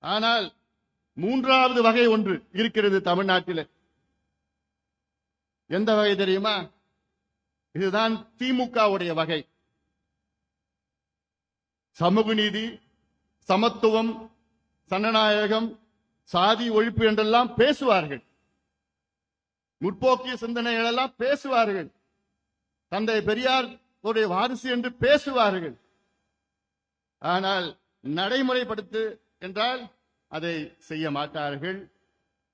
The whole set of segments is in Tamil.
ஆனால் மூன்றாவது வகை ஒன்று இருக்கிறது தமிழ்நாட்டில். எந்த வகை தெரியுமா? இதுதான் திமுகவுடைய வகை. சமூக நீதி சமத்துவம் சனநாயகம் சாதி ஒழிப்பு என்றெல்லாம் பேசுவார்கள். முற்போக்கிய சிந்தனைகள் எல்லாம் பேசுவார்கள். தந்தை பெரியார் உடைய வாரிசு என்று பேசுவார்கள். ஆனால் நடைமுறைப்படுத்து என்றால் அதை செய்ய மாட்டார்கள்.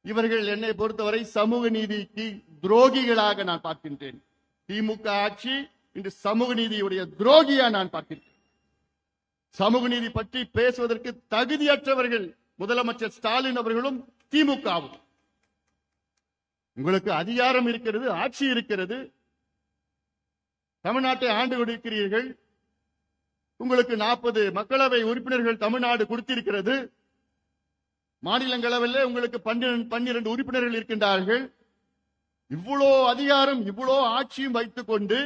இவர்கள் என்னை பொறுத்தவரை சமூக நீதிக்கு துரோகிகளாக நான் பார்க்கின்றேன். திமுக ஆட்சி இன்று சமூக நீதியுடைய துரோகியா நான் பார்க்கின்றேன். சமூக நீதி பற்றி பேசுவதற்கு தகுதியற்றவர்கள் முதலமைச்சர் ஸ்டாலின் அவர்களும் திமுகவும். உங்களுக்கு அதிகாரம் இருக்கிறது ஆட்சி இருக்கிறது. தமிழ்நாட்டை ஆண்டு கொண்டிருக்கிறீர்கள் உங்களுக்கு நாற்பது மக்களவை உறுப்பினர்கள் தமிழ்நாடு கொடுத்திருக்கிறது. மாநிலங்களவையில் உங்களுக்கு பன்னிரண்டு உறுப்பினர்கள் இருக்கின்றார்கள். இவ்வளோ அதிகாரம் இவ்வளோ ஆட்சியும் வைத்துக் கொண்டு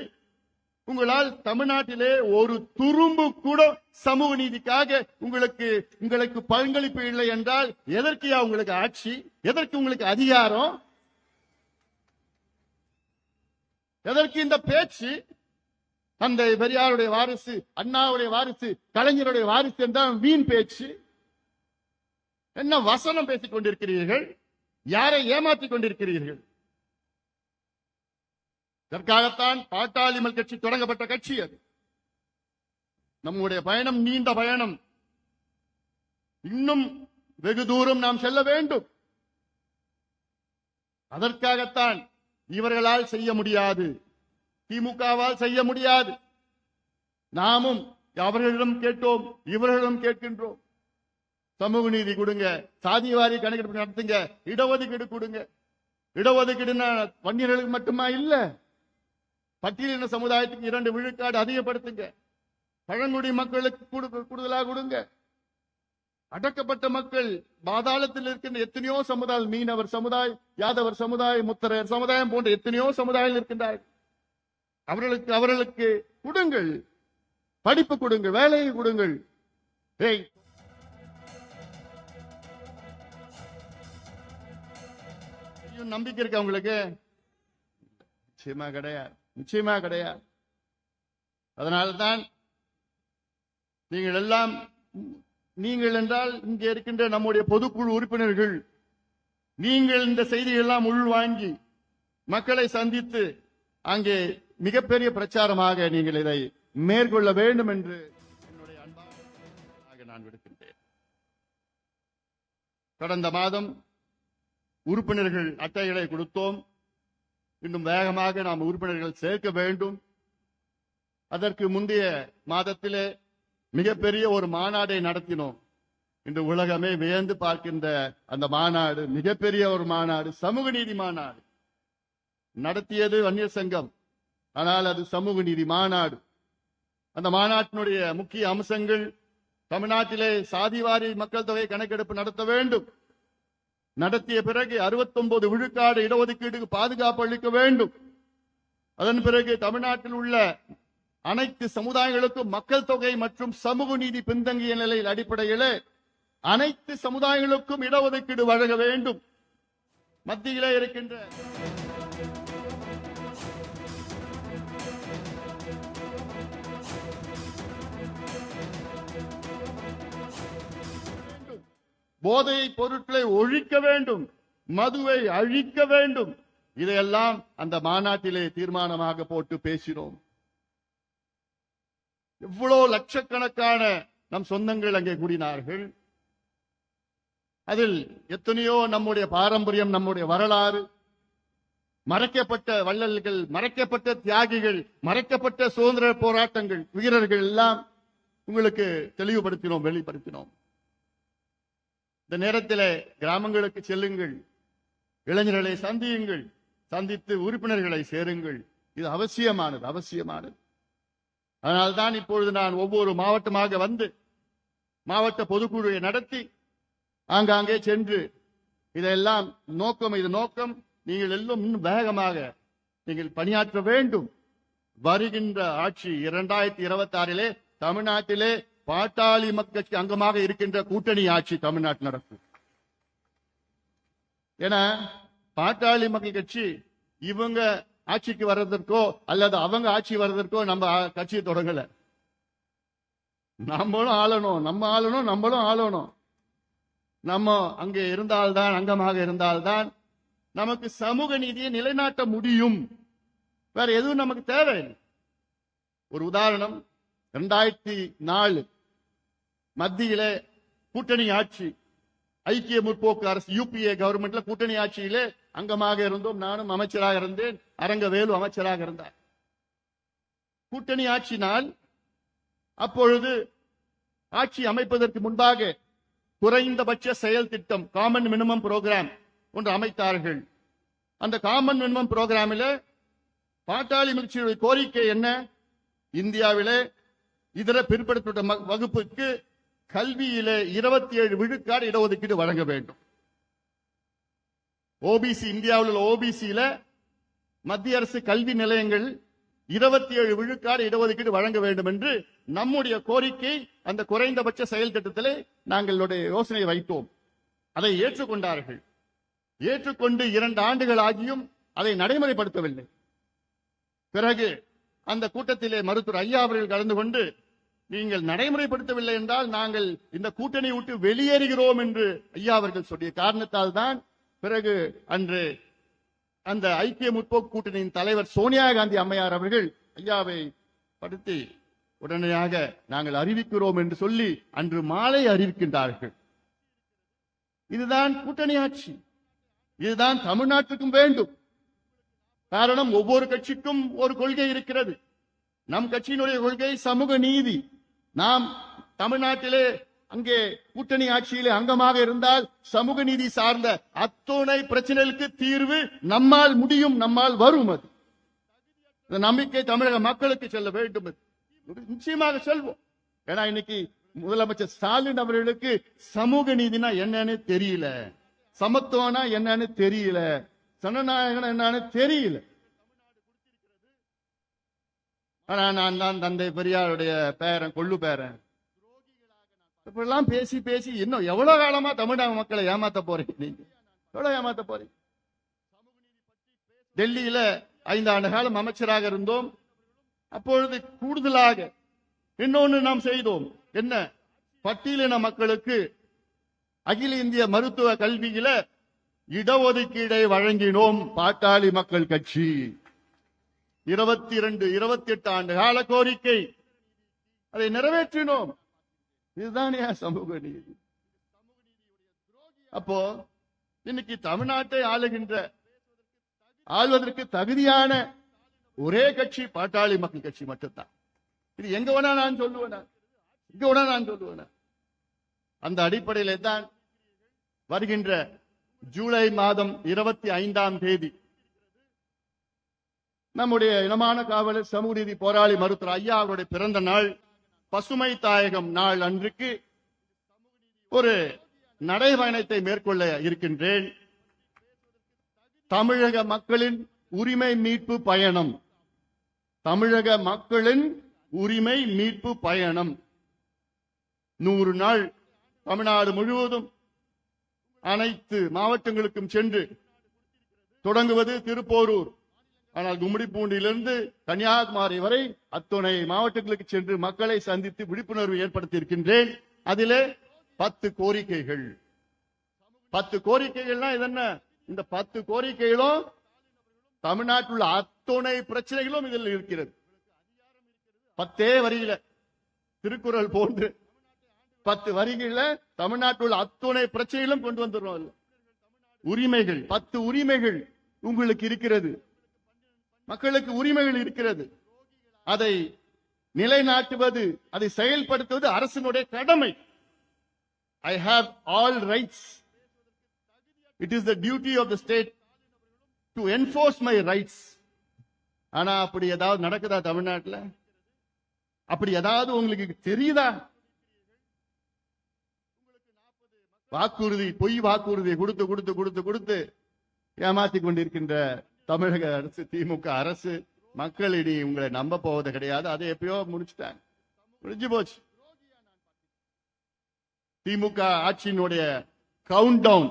உங்களால் தமிழ்நாட்டிலே ஒரு துரும்பு கூட சமூக நீதிக்காக உங்களுக்கு உங்களுக்கு பங்களிப்பு இல்லை என்றால் எதற்குயா உங்களுக்கு ஆட்சி? எதற்கு உங்களுக்கு அதிகாரம்? எதற்கு இந்த பேச்சு? தந்தை பெரியாருடைய வாரிசு அண்ணாவுடைய வாரிசு கலைஞருடைய வாரிசு என்றால் வீண் பேச்சு. என்ன வசனம் பேசிக் கொண்டிருக்கிறீர்கள்? யாரை ஏமாற்றிக் கொண்டிருக்கிறீர்கள்? இதற்காகத்தான் பாட்டாளிமல் கட்சி தொடங்கப்பட்ட கட்சி அது. நம்முடைய பயணம் நீண்ட பயணம். இன்னும் வெகு தூரம் நாம் செல்ல வேண்டும். அதற்காகத்தான் இவர்களால் செய்ய முடியாது. திமுகவால் செய்ய முடியாது. நாமும் அவர்களிடம் கேட்டோம் இவர்களிடம் கேட்கின்றோம். சமூக நீதி கொடுங்க சாதிவாரி கணக்கெடுப்பு நடத்துங்க இடஒதுக்கீடு கொடுங்க. இடஒதுக்கீடுனா வன்னியர்களுக்கு மட்டுமா இல்ல பட்டியலின சமுதாயத்துக்கு இரண்டு விழுக்காடு அதிகப்படுத்துங்க. பழங்குடி மக்களுக்கு கூடு- கூடுதலா கொடுங்க. அடக்கப்பட்ட மக்கள் பாதாளத்தில் இருக்கின்ற எத்தனையோ சமுதாயம் மீனவர் சமுதாயம் யாதவர் சமுதாயம் முத்தரையர் சமுதாயம் போன்ற எத்தனையோ சமுதாயம் இருக்கின்றார்கள். அவர்களுக்கு அவர்களுக்கு கொடுங்கள். படிப்பு கொடுங்கள் வேலையை கொடுங்கள். ஏய். நம்பிக்கை இருக்கா உங்களுக்கு? நிச்சயமா கிடையாது. நிச்சயமா கிடையாது. அதனால்தான் நீங்கள் எல்லாம் நீங்கள் என்றால் இங்கே இருக்கின்ற நம்முடைய பொதுக்குழு உறுப்பினர்கள் நீங்கள் இந்த செய்திகள் எல்லாம் உள்வாங்கி மக்களை சந்தித்து அங்கே மிகப்பெரிய பிரச்சாரமாக நீங்கள் இதை மேற்கொள்ள வேண்டும் என்று என்னுடைய அன்பாக நான் விடுக்கின்றேன். கடந்த மாதம் உறுப்பினர்கள் அட்டைகளை கொடுத்தோம். இன்னும் வேகமாக நாம் உறுப்பினர்கள் சேர்க்க வேண்டும். அதற்கு முந்தைய மாதத்திலே மிகப்பெரிய ஒரு மாநாடை நடத்தினோம். இன்று உலகமே வியந்து பார்க்கின்ற அந்த மாநாடு மிகப்பெரிய ஒரு மாநாடு சமூக நீதி மாநாடு. நடத்தியது வன்னியர் சங்கம். ஆனால் அது சமூக நீதி மாநாடு. அந்த மாநாட்டினுடைய முக்கிய அம்சங்கள் தமிழ்நாட்டிலே சாதிவாரி மக்கள் தொகை கணக்கெடுப்பு நடத்த வேண்டும். நடத்திய பிறகு 69 விழுக்காடு இடஒதுக்கீடுக்கு பாதுகாப்பு அளிக்க வேண்டும். அதன் பிறகு தமிழ்நாட்டில் உள்ள அனைத்து சமுதாயங்களுக்கும் மக்கள் தொகை மற்றும் சமூக நீதி பின்தங்கிய நிலையில் அடிப்படையிலே அனைத்து சமுதாயங்களுக்கும் இடஒதுக்கீடு வழங்க வேண்டும். மத்தியிலே இருக்கின்ற போதை பொருட்களை ஒழிக்க வேண்டும் மதுவை அழிக்க வேண்டும். இதையெல்லாம் அந்த மாநாட்டிலே தீர்மானமாக போட்டு பேசினோம். எவ்வளவு லட்சக்கணக்கான நம் சொந்தங்கள் அங்கே கூடினார்கள். அதில் எத்தனையோ நம்முடைய பாரம்பரியம் நம்முடைய வரலாறு. மறைக்கப்பட்ட வள்ளல்கள் மறைக்கப்பட்ட தியாகிகள் மறைக்கப்பட்ட சுதந்திர போராட்டங்கள் வீரர்கள் எல்லாம் உங்களுக்கு தெளிவுபடுத்தினோம் வெளிப்படுத்தினோம். இந்த நேரத்திலே கிராமங்களுக்கு செல்லுங்கள். இளைஞர்களை சந்தியுங்கள். சந்தித்து உறுப்பினர்களை சேருங்கள். இது அவசியமானது அவசியமானது. அதனால்தான் இப்பொழுது நான் ஒவ்வொரு மாவட்டமாக வந்து மாவட்ட பொதுக்குழுவை நடத்தி ஆங்காங்கே சென்று இதெல்லாம் நோக்கம் இது நோக்கம். நீங்கள் எல்லாம் இன்னும் வேகமாக நீங்கள் பணியாற்ற வேண்டும். வருகின்ற ஆட்சி இரண்டாயிரத்தி இருபத்தி ஆறிலே தமிழ்நாட்டிலே பாட்டாளி மக்கள் அங்கமாக இருக்கின்ற கூட்டணி ஆட்சி தமிழ்நாட்டில் நடக்கும் ஏன்னா பாட்டாளி மக்கள் கட்சி இவங்க ஆட்சிக்கு வர்றதற்கோ அல்லது அவங்க ஆட்சி வர்றதற்கோ நம்ம கட்சியை தொடங்கல. நம்மளும் ஆளணும் நம்ம ஆளணும் நம்மளும் ஆளணும். நம்ம அங்கே இருந்தால்தான் அங்கமாக இருந்தால்தான் நமக்கு சமூக நீதியை நிலைநாட்ட முடியும். வேற எதுவும் நமக்கு தேவை ஒரு உதாரணம் இரண்டாயிரத்தி நாலு மத்தியில கூட்டணி ஆட்சி ஐக்கிய முற்போக்கு அரசு யூபிஏ கவர்மெண்ட்ல கூட்டணி ஆட்சியிலே அங்கமாக இருந்தோம். நானும் அமைச்சராக இருந்தேன். அரங்கவேலு அமைச்சராக இருந்தார். கூட்டணி ஆட்சினால் அப்பொழுது ஆட்சி அமைப்பதற்கு முன்பாக குறைந்தபட்ச செயல் திட்டம் காமன் மினிமம் புரோகிராம் ஒன்று அமைத்தார்கள். அந்த காமன் மினிமம் புரோகிராமில் பாட்டாளி மிகச்சியுடைய கோரிக்கை என்ன? இந்தியாவிலே இதர பிற்படுத்தப்பட்ட வகுப்புக்கு கல்வியிலே இருபத்தி ஏழு விழுக்காடு இடஒதுக்கீடு வழங்க வேண்டும். ஓபிசி இந்தியாவில் உள்ள ஓபிசியில மத்திய அரசு கல்வி நிலையங்கள் இருபத்தி ஏழு விழுக்காடு இடஒதுக்கீடு வழங்க வேண்டும் என்று நம்முடைய கோரிக்கை அந்த குறைந்தபட்ச செயல் திட்டத்திலே நாங்களுடைய யோசனை வைத்தோம். அதை ஏற்றுக்கொண்டார்கள். ஏற்றுக்கொண்டு இரண்டு ஆண்டுகள் ஆகியும் அதை நடைமுறைப்படுத்தவில்லை. பிறகு அந்த கூட்டத்திலே மருத்துவர் ஐயா அவர்கள் கலந்து கொண்டு நீங்கள் நடைமுறைப்படுத்தவில்லை என்றால் நாங்கள் இந்த கூட்டணி விட்டு வெளியேறுகிறோம் என்று ஐயா அவர்கள் சொல்லிய காரணத்தால் தான் பிறகு அன்று அந்த ஐக்கிய முற்போக்கு கூட்டணியின் தலைவர் சோனியா காந்தி அம்மையார் அவர்கள் ஐயாவை படுத்தி உடனடியாக நாங்கள் அறிவிக்கிறோம் என்று சொல்லி அன்று மாலை அறிவிக்கின்றார்கள். இதுதான் கூட்டணி ஆட்சி. இதுதான் தமிழ்நாட்டுக்கும் வேண்டும். காரணம் ஒவ்வொரு கட்சிக்கும் ஒரு கொள்கை இருக்கிறது. நம் கட்சியினுடைய கொள்கை சமூக நீதி. நாம் தமிழ்நாட்டிலே அங்கே கூட்டணி ஆட்சியிலே அங்கமாக இருந்தால் சமூக நீதி சார்ந்த அத்துணை பிரச்சனைகளுக்கு தீர்வு நம்மால் முடியும் நம்மால் வரும் அது. நம்பிக்கை தமிழக மக்களுக்கு செல்ல வேண்டும் நிச்சயமாக செல்வோம். ஏன்னா இன்னைக்கு முதலமைச்சர் ஸ்டாலின் அவர்களுக்கு சமூக நீதினா என்னன்னு தெரியல. சமத்துவம்னா என்னன்னு தெரியல. ஜனநாயகம் என்னன்னு தெரியல. ஆனா நான் தான் தந்தை பெரியாருடைய பேரன் கொள்ளு பேரன். இப்படிலாம் பேசி பேசி இன்னும் எவ்வளவு காலமா தமிழக மக்களை ஏமாத்த போறீங்க நீங்க? எவ்வளவு ஏமாத்த போறீங்க? டெல்லியில ஐந்து ஆண்டு காலம் அமைச்சராக இருந்தோம். அப்பொழுது கூடுதலாக இன்னொன்னு நாம் செய்தோம். என்ன? பட்டியலின மக்களுக்கு அகில இந்திய மருத்துவ கல்வியில இடஒதுக்கீடை வழங்கினோம் பாட்டாளி மக்கள் கட்சி. இருபத்தி இரண்டு இருபத்தி எட்டு ஆண்டு கால கோரிக்கை. அதை நிறைவேற்றினோம். இதுதான் ஏன் சமூக நீதி? அப்போ இன்னைக்கு தமிழ்நாட்டை ஆளுகின்ற ஆள்வதற்கு தகுதியான ஒரே கட்சி பாட்டாளி மக்கள் கட்சி மட்டும்தான். இது எங்க வேணா நான் சொல்லுவேனா. இங்க வேணா நான் சொல்லுவேனா. அந்த அடிப்படையில தான் வருகின்ற ஜூலை மாதம் இருபத்தி ஐந்தாம் தேதி நம்முடைய இனமான காவலர் சமூகநீதி போராளி மருத்துவர் ஐயா அவருடைய பிறந்த நாள் பசுமை தாயகம் நாள் அன்றுக்கு ஒரு நடைபயணத்தை மேற்கொள்ள இருக்கின்றேன். தமிழக மக்களின் உரிமை மீட்பு பயணம். தமிழக மக்களின் உரிமை மீட்பு பயணம். நூறு நாள் தமிழ்நாடு முழுவதும் அனைத்து மாவட்டங்களுக்கும் சென்று தொடங்குவது திருப்போரூர். ஆனால் கும்மிடிப்பூண்டியிலிருந்து கன்னியாகுமரி வரை அத்துணை மாவட்டங்களுக்கு சென்று மக்களை சந்தித்து விழிப்புணர்வு ஏற்படுத்தி இருக்கின்றேன் அதிலே பத்து கோரிக்கைகள். பத்து கோரிக்கைகள்னா இது என்ன இந்த பத்து கோரிக்கைகளும் தமிழ்நாட்டில் உள்ள அத்துணை பிரச்சனைகளும் இதில் இருக்கிறது. பத்தே வரியில திருக்குறள் போன்று பத்து வரிகள்ல தமிழ்நாட்டில் உள்ள அத்துணை பிரச்சனைகளும் கொண்டு வந்துடுறோம். உரிமைகள் பத்து உரிமைகள் உங்களுக்கு இருக்கிறது. மக்களுக்கு உரிமைகள் இருக்கிறது. அதை நிலைநாட்டுவது அதை செயல்படுத்துவது அரசினுடைய கடமை. I have all rights it is the duty of the state to enforce my rights ஆனா அப்படி ஏதாவது நடக்குதா தமிழ்நாட்டுல? அப்படி ஏதாவது உங்களுக்கு தெரியுதா? வாக்குறுதி பொய் வாக்குறுதியை கொடுத்து கொடுத்து கொடுத்து கொடுத்து ஏமாத்தி கொண்டிருக்கின்ற தமிழக அரசு திமுக அரசு மக்கள் இனி உங்களை நம்ப போவது கிடையாது. அதை எப்பயோ முடிச்சுட்டாங்க. முடிஞ்சு போச்சு. திமுக ஆட்சியினுடைய கவுண்ட் டவுன்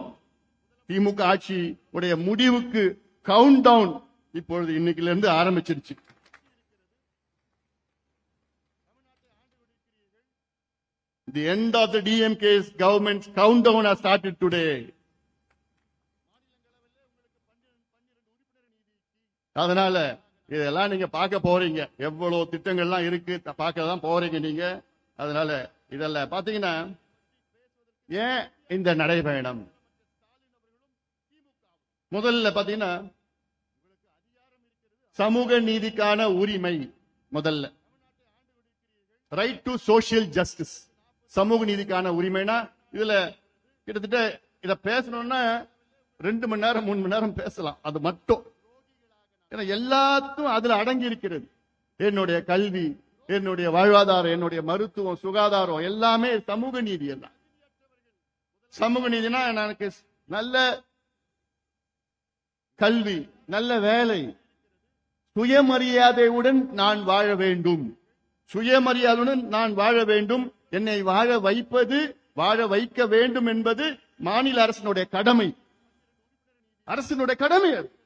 திமுக ஆட்சி உடைய முடிவுக்கு கவுண்ட் டவுன் இப்பொழுது இன்னைக்குல இருந்து ஆரம்பிச்சிருச்சு the end of of DMK government countdown are started today அதனால இதெல்லாம் நீங்க பார்க்க போறீங்க. எவ்வளவு திட்டங்கள்லாம் இருக்கு த- பார்க்க தான் போறீங்க நீங்க. அதனால இதெல்லாம் பாத்தீங்கன்னா ஏன் இந்த நடைபயணம்? முதல்ல பாத்தீங்கன்னா சமூக நீதிக்கான உரிமை முதல்ல. ரைட் டு சோஷியல் ஜஸ்டிஸ் சமூக நீதிக்கான உரிமைனா இதுல கிட்டத்தட்ட இத பேசணும்னா ரெண்டு மணி நேரம் மூணு மணி நேரம் பேசலாம். அது மட்டும். ஏன்னா எல்லாத்தும் அதுல அடங்கி இருக்கிறது என்னுடைய கல்வி என்னுடைய வாழ்வாதாரம் என்னுடைய மருத்துவம் சுகாதாரம் எல்லாமே சமூக நீதி எல்லாம் சமூக நீதினா எனக்கு நல்ல கல்வி நல்ல வேலை. சுயமரியாதையுடன் நான் வாழ வேண்டும். சுயமரியாதையுடன் நான் வாழ வேண்டும். என்னை வாழ வைப்பது வாழ வைக்க வேண்டும் என்பது மாநில அரசினுடைய கடமை. அரசினுடைய கடமை அது.